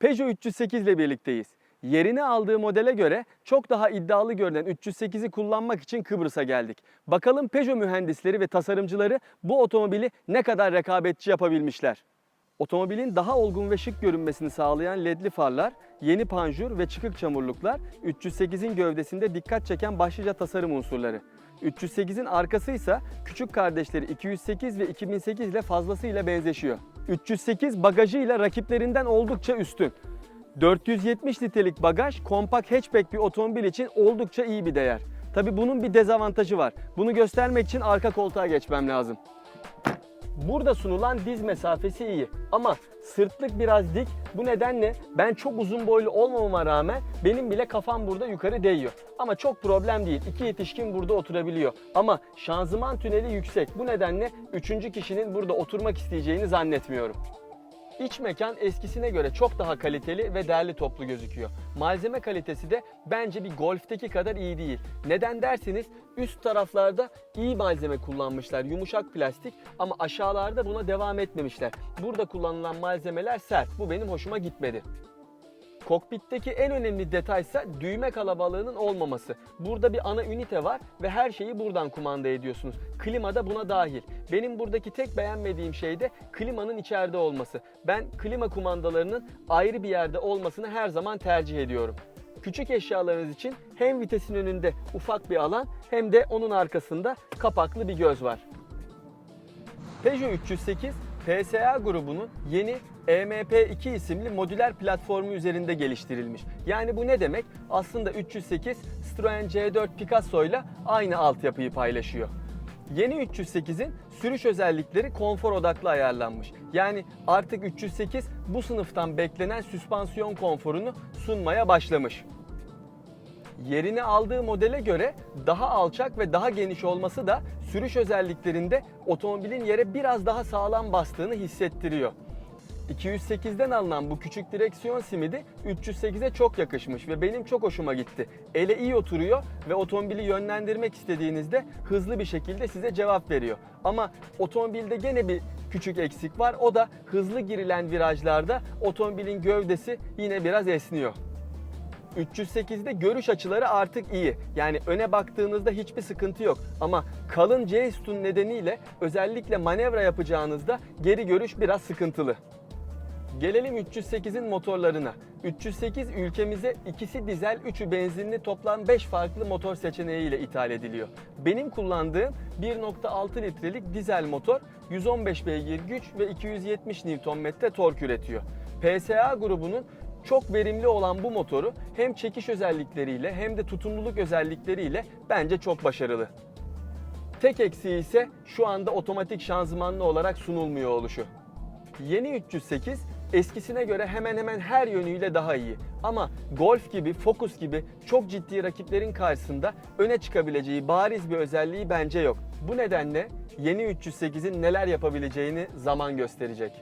Peugeot 308 ile birlikteyiz. Yerini aldığı modele göre çok daha iddialı görünen 308'i kullanmak için Kıbrıs'a geldik. Bakalım Peugeot mühendisleri ve tasarımcıları bu otomobili ne kadar rekabetçi yapabilmişler. Otomobilin daha olgun ve şık görünmesini sağlayan ledli farlar, yeni panjur ve çıkık çamurluklar 308'in gövdesinde dikkat çeken başlıca tasarım unsurları. 308'in arkası ise küçük kardeşleri 208 ve 2008 ile fazlasıyla benzeşiyor. 308 bagajıyla rakiplerinden oldukça üstün. 470 litrelik bagaj kompakt hatchback bir otomobil için oldukça iyi bir değer. Tabi bunun bir dezavantajı var. Bunu göstermek için arka koltuğa geçmem lazım. Burada sunulan diz mesafesi iyi ama sırtlık biraz dik. Bu nedenle ben çok uzun boylu olmamama rağmen benim bile kafam burada yukarı değiyor. Ama çok problem değil. İki yetişkin burada oturabiliyor. Ama şanzıman tüneli yüksek. Bu nedenle üçüncü kişinin burada oturmak isteyeceğini zannetmiyorum. İç mekan eskisine göre çok daha kaliteli ve derli toplu gözüküyor. Malzeme kalitesi de bence bir Golf'teki kadar iyi değil. Neden derseniz üst taraflarda iyi malzeme kullanmışlar, yumuşak plastik ama aşağılarda buna devam etmemişler. Burada kullanılan malzemeler sert. Bu benim hoşuma gitmedi. Kokpitteki en önemli detaysa düğme kalabalığının olmaması. Burada bir ana ünite var ve her şeyi buradan kumanda ediyorsunuz. Klima da buna dahil. Benim buradaki tek beğenmediğim şey de klimanın içeride olması. Ben klima kumandalarının ayrı bir yerde olmasını her zaman tercih ediyorum. Küçük eşyalarınız için hem vitesin önünde ufak bir alan hem de onun arkasında kapaklı bir göz var. Peugeot 308 PSA grubunun yeni EMP2 isimli modüler platformu üzerinde geliştirilmiş. Yani bu ne demek? Aslında 308 Citroen C4 Picasso ile aynı altyapıyı paylaşıyor. Yeni 308'in sürüş özellikleri konfor odaklı ayarlanmış. Yani artık 308 bu sınıftan beklenen süspansiyon konforunu sunmaya başlamış. Yerini aldığı modele göre daha alçak ve daha geniş olması da sürüş özelliklerinde otomobilin yere biraz daha sağlam bastığını hissettiriyor. 208'den alınan bu küçük direksiyon simidi 308'e çok yakışmış ve benim çok hoşuma gitti. Ele iyi oturuyor ve otomobili yönlendirmek istediğinizde hızlı bir şekilde size cevap veriyor. Ama otomobilde gene bir küçük eksik var. O da hızlı girilen virajlarda otomobilin gövdesi yine biraz esniyor. 308'de görüş açıları artık iyi. Yani öne baktığınızda hiçbir sıkıntı yok. Ama kalın C sütun nedeniyle özellikle manevra yapacağınızda geri görüş biraz sıkıntılı. Gelelim 308'in motorlarına. 308 ülkemize ikisi dizel, üçü benzinli toplam 5 farklı motor seçeneğiyle ithal ediliyor. Benim kullandığım 1.6 litrelik dizel motor 115 beygir güç ve 270 Nm tork üretiyor. PSA grubunun çok verimli olan bu motoru hem çekiş özellikleriyle hem de tutumluluk özellikleriyle bence çok başarılı. Tek eksiği ise şu anda otomatik şanzımanlı olarak sunulmuyor oluşu. Yeni 308 eskisine göre hemen hemen her yönüyle daha iyi. Ama Golf gibi, Focus gibi çok ciddi rakiplerin karşısında öne çıkabileceği bariz bir özelliği bence yok. Bu nedenle yeni 308'in neler yapabileceğini zaman gösterecek.